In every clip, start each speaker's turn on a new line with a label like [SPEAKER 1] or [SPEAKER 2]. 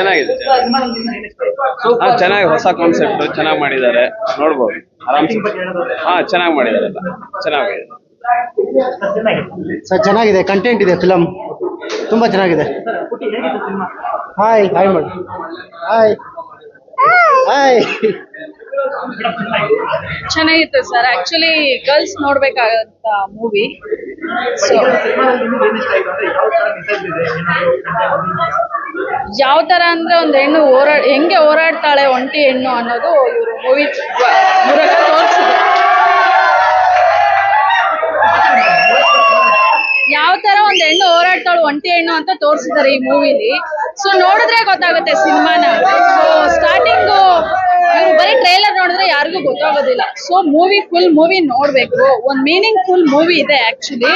[SPEAKER 1] ಚೆನ್ನಾಗಿದೆ. ಹಾ ಚೆನ್ನಾಗಿ ಹೊಸ ಕಾನ್ಸೆಪ್ಟ್ ಚೆನ್ನಾಗಿ ಮಾಡಿದ್ದಾರೆ. ನೋಡ್ಬೋದು. ಆರಾಮ್ಸೆ ಹಾ ಚೆನ್ನಾಗಿ ಮಾಡಿದ್ದಾರೆ ಎಲ್ಲ. ಚೆನ್ನಾಗಿದೆ
[SPEAKER 2] ಸರ್ ಚೆನ್ನಾಗಿದೆ. ಕಂಟೆಂಟ್ ಇದೆ ಫಿಲಮ್ ತುಂಬಾ ಚೆನ್ನಾಗಿದೆ. ಹಾಯ್ ಹಾಯ್ ಮಾಡಿ ಹಾಯ್ ಹಾಯ್
[SPEAKER 3] ಚೆನ್ನಾಗಿತ್ತು ಸರ್. ಆಕ್ಚುಲಿ ಗರ್ಲ್ಸ್ ನೋಡ್ಬೇಕಾಗತ್ತ ಮೂವಿ ಸೊ ಯಾವ ತರ ಅಂದ್ರೆ ಒಂದು ಹೆಣ್ಣು ಹೋರಾ ಹೆಂಗೆ ಹೋರಾಡ್ತಾಳೆ ಒಂಟಿ ಹೆಣ್ಣು ಅನ್ನೋದು ಇವರು ಮೂವಿ ಮೂಲಕ ತೋರಿಸಿದೆ. ಯಾವ ತರ ಒಂದು ಹೆಣ್ಣು ಹೋರಾಡ್ತಾಳು ಒಂಟಿ ಹೆಣ್ಣು ಅಂತ ತೋರಿಸಿದ್ದಾರೆ ಈ ಮೂವಿಲಿ ಸೊ ನೋಡಿದ್ರೆ ಗೊತ್ತಾಗುತ್ತೆ ಸಿನಿಮಾನ. ಸೊ ಸ್ಟಾರ್ಟಿಂಗ್ ಇವ್ರು ಬರೀ ಟ್ರೈಲರ್ ನೋಡಿದ್ರೆ ಯಾರಿಗೂ ಗೊತ್ತಾಗೋದಿಲ್ಲ. ಸೊ ಮೂವಿ ಫುಲ್ ಮೂವಿ ನೋಡ್ಬೇಕು. ಒಂದ್ ಮೀನಿಂಗ್ ಫುಲ್ ಮೂವಿ ಇದೆ ಆಕ್ಚುಲಿ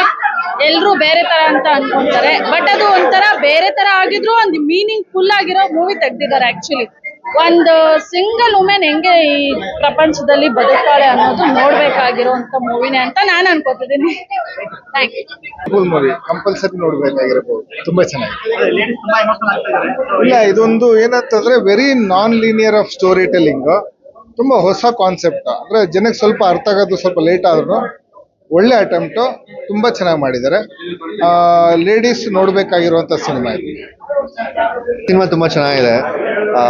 [SPEAKER 3] ಎಲ್ರು ಬೇರೆ ತರ ಅಂತ ಅನ್ಕೊಂತಾರೆ. ಬಟ್ ಅದು ಒಂಥರ ಬೇರೆ ತರ ಆಗಿದ್ರು ಒಂದು ಮೀನಿಂಗ್ ಫುಲ್ ಆಗಿರೋ ಮೂವಿ ತೆಗ್ದಿದ್ದಾರೆ ಆಕ್ಚುಲಿ ಒಂದು ಸಿಂಗಲ್ ವುಮೆನ್ ಹೆಂಗೆ ಈ ಪ್ರಪಂಚದಲ್ಲಿ ಬದುಕ್ತಾಳೆ ಅನ್ನೋದು ನೋಡ್ಬೇಕಾಗಿರೋಂತ ಮೂವಿನೇ ಅಂತ ನಾನು ಅನ್ಕೋತಿದ್ದೀನಿ. ಥ್ಯಾಂಕ್ ಯು
[SPEAKER 4] ಕಂಪಲ್ಸರಿ ನೋಡ್ಬೇಕಾಗಿರಬಹುದು ತುಂಬಾ ಚೆನ್ನಾಗಿದೆ. ಇಲ್ಲ, ಇದೊಂದು ಏನಂತಂದ್ರೆ very non linear of story telling ತುಂಬಾ ಹೊಸ ಕಾನ್ಸೆಪ್ಟ್ ಅಂದ್ರೆ ಜನಕ್ಕೆ ಸ್ವಲ್ಪ ಅರ್ಥ ಆಗೋದು ಸ್ವಲ್ಪ ಲೇಟ್ ಆದ್ರೂ ಒಳ್ಳೆ ಅಟೆಂಪ್ಟ್ ತುಂಬಾ ಚೆನ್ನಾಗಿ ಮಾಡಿದ್ದಾರೆ. ಲೇಡೀಸ್ ನೋಡ್ಬೇಕಾಗಿರುವಂತ ಸಿನಿಮಾ ಇದು.
[SPEAKER 5] ಸಿನಿಮಾ ತುಂಬಾ ಚೆನ್ನಾಗಿದೆ. ಆ,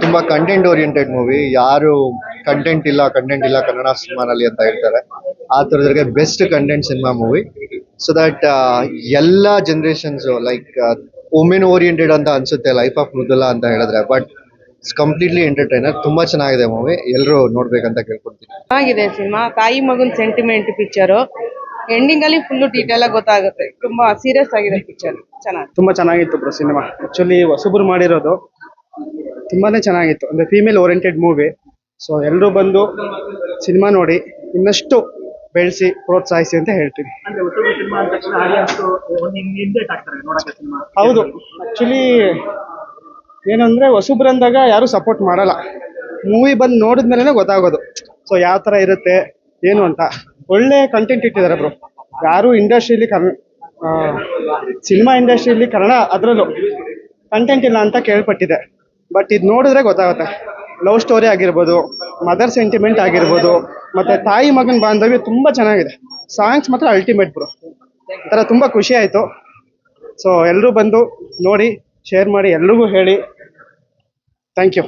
[SPEAKER 5] ತುಂಬಾ ಕಂಟೆಂಟ್ ಓರಿಯೆಂಟೆಡ್ ಮೂವಿ ಯಾರು ಕಂಟೆಂಟ್ ಇಲ್ಲ ಕಂಟೆಂಟ್ ಇಲ್ಲ ಕನ್ನಡ ಸಿನಿಮಾನಲ್ಲಿ ಅಂತ ಹೇಳ್ತಾರೆ. ಆ ಥರದ್ರಿಗೆ best content cinema movie so that ಎಲ್ಲ ಜನರೇಷನ್ಸ್ ಲೈಕ್ ವುಮೆನ್ ಓರಿಯೆಂಟೆಡ್ ಅಂತ ಅನ್ಸುತ್ತೆ ಲೈಫ್ ಆಫ್ ಮೃದುಲಾ ಅಂತ ಹೇಳಿದ್ರೆ. ಬಟ್ ಇಟ್ಸ್ ಕಂಪ್ಲೀಟ್ಲಿ ಎಂಟರ್ಟೈನರ್ ತುಂಬಾ ಚೆನ್ನಾಗಿದೆ ಮೂವಿ ಎಲ್ಲರೂ ನೋಡ್ಬೇಕಂತ ಕೇಳ್ಕೊಡ್ತೀನಿ
[SPEAKER 6] ಚೆನ್ನಾಗಿದೆ ಸಿನಿಮಾ. ತಾಯಿ ಮಗನ್ ಸೆಂಟಿಮೆಂಟ್ ಪಿಕ್ಚರು ಎಂಡಿಂಗ್ ಅಲ್ಲಿ ಫುಲ್ ಡೀಟೇಲ್ ಆಗಿ ಗೊತ್ತಾಗುತ್ತೆ. ತುಂಬಾ ಸೀರಿಯಸ್ ಆಗಿದೆ ಪಿಕ್ಚರ್ ಚೆನ್ನಾಗಿ
[SPEAKER 2] ತುಂಬಾ ಚೆನ್ನಾಗಿತ್ತು ಬ್ರೋ ಸಿನಿಮಾ ಆಕ್ಚುಲಿ ಹೊಸಬ್ರು ಮಾಡಿರೋದು ತುಂಬಾನೇ ಚೆನ್ನಾಗಿತ್ತು. ಅಂದ್ರೆ ಫೀಮೇಲ್ ಓರಿಯಂಟೆಡ್ ಮೂವಿ ಸೊ ಎಲ್ಲರೂ ಬಂದು ಸಿನಿಮಾ ನೋಡಿ ಇನ್ನಷ್ಟು ಬೆಳೆಸಿ ಪ್ರೋತ್ಸಾಹಿಸಿ ಅಂತ ಹೇಳ್ತೀನಿ. ಹೌದು ಆಕ್ಚುಲಿ ಏನಂದ್ರೆ ಹೊಸಬ್ರಂದಾಗ ಯಾರು ಸಪೋರ್ಟ್ ಮಾಡಲ್ಲ. ಮೂವಿ ಬಂದು ನೋಡಿದ್ಮೇಲೆ ಗೊತ್ತಾಗೋದು. ಸೊ ಯಾವ ತರ ಇರುತ್ತೆ ಏನು ಅಂತ. ಒಳ್ಳೆ ಕಂಟೆಂಟ್ ಇಟ್ಟಿದ್ದಾರೆ ಬ್ರೋ. ಯಾರು ಇಂಡಸ್ಟ್ರಿಲಿ ಕನ್ ಸಿನಿಮಾ ಇಂಡಸ್ಟ್ರಿಲಿ ಕನ್ನಡ ಅದರಲ್ಲೂ ಕಂಟೆಂಟ್ ಇಲ್ಲ ಅಂತ ಕೇಳ್ಪಟ್ಟಿದೆ. ಬಟ್ ಇದು ನೋಡಿದ್ರೆ ಗೊತ್ತಾಗುತ್ತೆ. ಲವ್ ಸ್ಟೋರಿ ಆಗಿರ್ಬೋದು ಮದರ್ ಸೆಂಟಿಮೆಂಟ್ ಆಗಿರ್ಬೋದು, ಮತ್ತೆ ತಾಯಿ ಮಗನ ಬಾಂಧವ್ಯ ತುಂಬಾ ಚೆನ್ನಾಗಿದೆ. ಸಾಂಗ್ಸ್ ಮಾತ್ರ ಅಲ್ಟಿಮೇಟ್ ಬ್ರೋ ಥರ ತುಂಬಾ ಖುಷಿ ಆಯಿತು. ಸೊ ಎಲ್ಲರೂ ಬಂದು ನೋಡಿ ಶೇರ್ ಮಾಡಿ, ಎಲ್ರಿಗೂ ಹೇಳಿ. Thank you